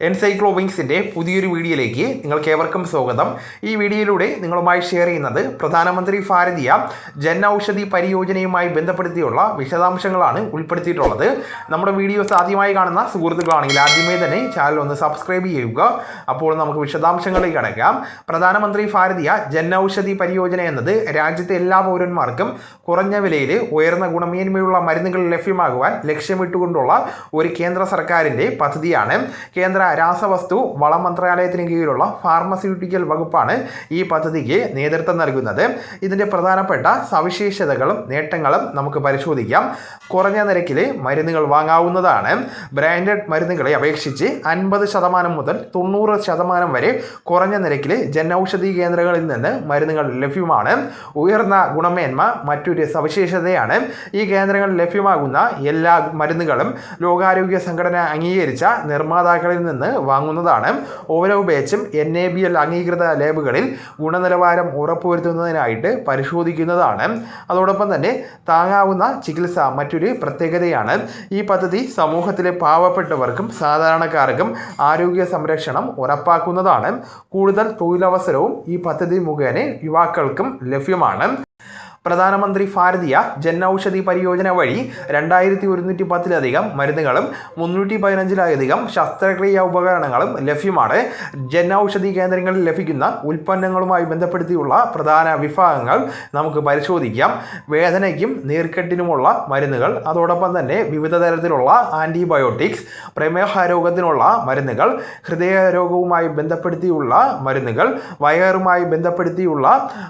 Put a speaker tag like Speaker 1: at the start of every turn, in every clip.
Speaker 1: എൻസൈക്ലോവിങ്സിന്റെ പുതിയൊരു വീഡിയോയിലേക്ക് നിങ്ങൾക്ക് ഏവർക്കും സ്വാഗതം. ഈ വീഡിയോയിലൂടെ നിങ്ങളുമായി ഷെയർ ചെയ്യുന്നത് പ്രധാനമന്ത്രി ഭാരതീയ ജൻ ഔഷധി പരിയോജനയുമായി ബന്ധപ്പെടുത്തിയുള്ള വിശദാംശങ്ങളാണ് ഉൾപ്പെടുത്തിയിട്ടുള്ളത്. നമ്മുടെ വീഡിയോസ് ആദ്യമായി കാണുന്ന സുഹൃത്തുക്കളാണെങ്കിൽ ആദ്യമേ തന്നെ ചാനൽ ഒന്ന് സബ്സ്ക്രൈബ് ചെയ്യുക. അപ്പോൾ നമുക്ക് വിശദാംശങ്ങളിലേക്ക് കടക്കാം. പ്രധാനമന്ത്രി ഭാരതീയ ജൻ ഔഷധി പരിയോജന എന്നത് രാജ്യത്തെ എല്ലാ പൗരന്മാർക്കും കുറഞ്ഞ വിലയിൽ ഉയർന്ന ഗുണമേന്മയുള്ള മരുന്നുകൾ ലഭ്യമാകുവാൻ ലക്ഷ്യമിട്ടുകൊണ്ടുള്ള ഒരു കേന്ദ്ര സർക്കാരിന്റെ പദ്ധതിയാണ്. കേന്ദ്ര രാസവസ്തു വളം മന്ത്രാലയത്തിന് കീഴിലുള്ള ഫാർമസ്യൂട്ടിക്കൽ വകുപ്പാണ് ഈ പദ്ധതിക്ക് നേതൃത്വം നൽകുന്നത്. ഇതിന്റെ പ്രധാനപ്പെട്ട സവിശേഷതകളും നേട്ടങ്ങളും നമുക്ക് പരിശോധിക്കാം. കുറഞ്ഞ നിരക്കിൽ മരുന്നുകൾ വാങ്ങാവുന്നതാണ്. ബ്രാൻഡഡ് മരുന്നുകളെ അപേക്ഷിച്ച് അൻപത് ശതമാനം മുതൽ തൊണ്ണൂറ് ശതമാനം വരെ കുറഞ്ഞ നിരക്കിൽ ജനൌഷധി കേന്ദ്രങ്ങളിൽ നിന്ന് മരുന്നുകൾ ലഭ്യമാണ്. ഉയർന്ന ഗുണമേന്മ മറ്റൊരു സവിശേഷതയാണ്. ഈ കേന്ദ്രങ്ങളിൽ ലഭ്യമാകുന്ന എല്ലാ മരുന്നുകളും ലോകാരോഗ്യ സംഘടന അംഗീകരിച്ച നിർമ്മാതാക്കളിൽ നിന്ന് വാങ്ങുന്നതാണ്. ഓരോ ബാച്ചും എൻ എ ബി എൽ അംഗീകൃത ലാബുകളിൽ ഗുണനിലവാരം ഉറപ്പുവരുത്തുന്നതിനായിട്ട് പരിശോധിക്കുന്നതാണ്. അതോടൊപ്പം തന്നെ താങ്ങാവുന്ന ചികിത്സ മറ്റൊരു പ്രത്യേകതയാണ്. ഈ പദ്ധതി സമൂഹത്തിലെ പാവപ്പെട്ടവർക്കും സാധാരണക്കാർക്കും ആരോഗ്യ സംരക്ഷണം ഉറപ്പാക്കുന്നതാണ്. കൂടുതൽ തൊഴിലവസരവും ഈ പദ്ധതി മുഖേന യുവാക്കൾക്കും ലഭ്യമാണ്. പ്രധാനമന്ത്രി ഭാരതീയ ജൻ ഔഷധി പരിയോജന വഴി രണ്ടായിരത്തി ഒരുന്നൂറ്റി പത്തിലധികം മരുന്നുകളും മുന്നൂറ്റി പതിനഞ്ചിലധികം ശസ്ത്രക്രിയ ഉപകരണങ്ങളും ലഭ്യമാണ്. ജൻ ഔഷധി കേന്ദ്രങ്ങളിൽ ലഭിക്കുന്ന ഉൽപ്പന്നങ്ങളുമായി ബന്ധപ്പെടുത്തിയുള്ള പ്രധാന വിഭാഗങ്ങൾ നമുക്ക് പരിശോധിക്കാം. വേദനയ്ക്കും നീർക്കെട്ടിനുമുള്ള മരുന്നുകൾ അതോടൊപ്പം തന്നെ വിവിധ തരത്തിലുള്ള ആന്റിബയോട്ടിക്സ് പ്രമേഹ രോഗത്തിനുള്ള മരുന്നുകൾ ഹൃദയ രോഗവുമായി ബന്ധപ്പെടുത്തിയുള്ള മരുന്നുകൾ വയറുമായി ബന്ധപ്പെടുത്തിയുള്ള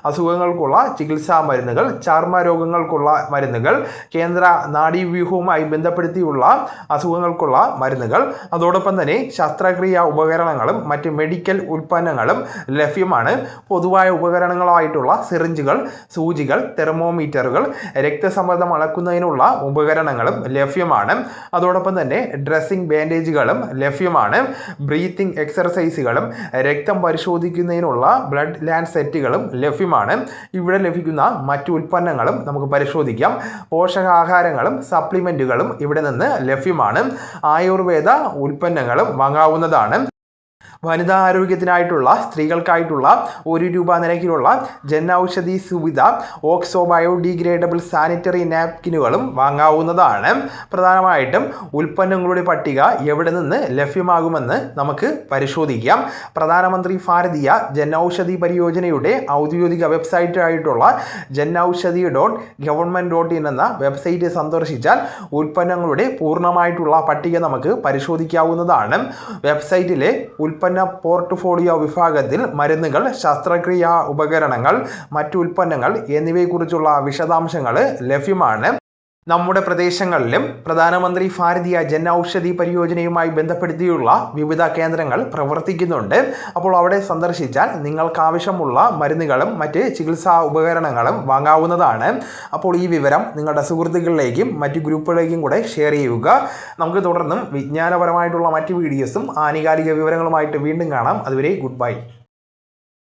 Speaker 1: അസുഖങ്ങൾക്കുള്ള ചികിത്സാ മരുന്നുകൾ ചർമ്മ രോഗങ്ങൾക്കുള്ള മരുന്നുകൾ കേന്ദ്ര നാഡീവ്യൂഹവുമായി ബന്ധപ്പെടുത്തിയുള്ള അസുഖങ്ങൾക്കുള്ള മരുന്നുകൾ അതോടൊപ്പം തന്നെ ശസ്ത്രക്രിയ ഉപകരണങ്ങളും മറ്റ് മെഡിക്കൽ ഉൽപ്പന്നങ്ങളും ലഭ്യമാണ്. പൊതുവായ ഉപകരണങ്ങളായിട്ടുള്ള സിറിഞ്ചുകൾ സൂചികൾ തെർമോമീറ്ററുകൾ രക്തസമ്മർദ്ദം അളക്കുന്നതിനുള്ള ഉപകരണങ്ങളും ലഭ്യമാണ്. അതോടൊപ്പം തന്നെ ഡ്രസ്സിംഗ് ബാൻഡേജുകളും ലഭ്യമാണ്. ബ്രീത്തിങ് എക്സർസൈസുകളും രക്തം പരിശോധിക്കുന്നതിനുള്ള ബ്ലഡ് ലാൻഡ് സെറ്റുകളും ലഭ്യമാണ്. ഇവിടെ ലഭിക്കുന്ന മറ്റു ഉൽപ്പന്നങ്ങളും നമുക്ക് പരിശോധിക്കാം. പോഷകാഹാരങ്ങളും സപ്ലിമെന്റുകളും ഇവിടെ നിന്ന് ലഭ്യമാണ്. ആയുർവേദ ഉൽപ്പന്നങ്ങളും വാങ്ങാവുന്നതാണ്. വനിതാ ആരോഗ്യത്തിനായിട്ടുള്ള സ്ത്രീകൾക്കായിട്ടുള്ള ഒരു രൂപ നിരക്കിലുള്ള Jan Aushadhi Suvidha oxo biodegradable sanitary നാപ്കിനുകളും വാങ്ങാവുന്നതാണ്. പ്രധാനമായിട്ടും ഉൽപ്പന്നങ്ങളുടെ പട്ടിക എവിടെ നിന്ന് ലഭ്യമാകുമെന്ന് നമുക്ക് പരിശോധിക്കാം. പ്രധാനമന്ത്രി ഭാരതീയ ജൻ ഔഷധി പരിയോജനയുടെ ഔദ്യോഗിക വെബ്സൈറ്റ് ആയിട്ടുള്ള Jan Aushadhi dot government dot in എന്ന വെബ്സൈറ്റ് സന്ദർശിച്ചാൽ ഉൽപ്പന്നങ്ങളുടെ പൂർണമായിട്ടുള്ള പട്ടിക നമുക്ക് പരിശോധിക്കാവുന്നതാണ്. വെബ്സൈറ്റിലെ ഉൽപ്പന്ന പോർട്ട്ഫോളിയോ വിഭാഗത്തിൽ മരുന്നുകൾ ശസ്ത്രക്രിയാ ഉപകരണങ്ങൾ മറ്റു ഉൽപ്പന്നങ്ങൾ എന്നിവയെക്കുറിച്ചുള്ള വിശദാംശങ്ങൾ ലഭ്യമാണ്. നമ്മുടെ പ്രദേശങ്ങളിലും പ്രധാനമന്ത്രി ഭാരതീയ ജൻ ഔഷധി പരിയോജനയുമായി ബന്ധപ്പെടുത്തിയുള്ള വിവിധ കേന്ദ്രങ്ങൾ പ്രവർത്തിക്കുന്നുണ്ട്. അപ്പോൾ അവിടെ സന്ദർശിച്ചാൽ നിങ്ങൾക്ക് ആവശ്യമുള്ള മരുന്നുകളും മറ്റ് ചികിത്സാ ഉപകരണങ്ങളും വാങ്ങാവുന്നതാണ്. അപ്പോൾ ഈ വിവരം നിങ്ങളുടെ സുഹൃത്തുക്കളിലേക്കും മറ്റ് ഗ്രൂപ്പുകളിലേക്കും കൂടെ ഷെയർ ചെയ്യുക. നമുക്ക് തുടർന്നും വിജ്ഞാനപരമായിട്ടുള്ള മറ്റ് വീഡിയോസും ആനുകാലിക വിവരങ്ങളുമായിട്ട് വീണ്ടും കാണാം. അതുവരെ ഗുഡ് ബൈ.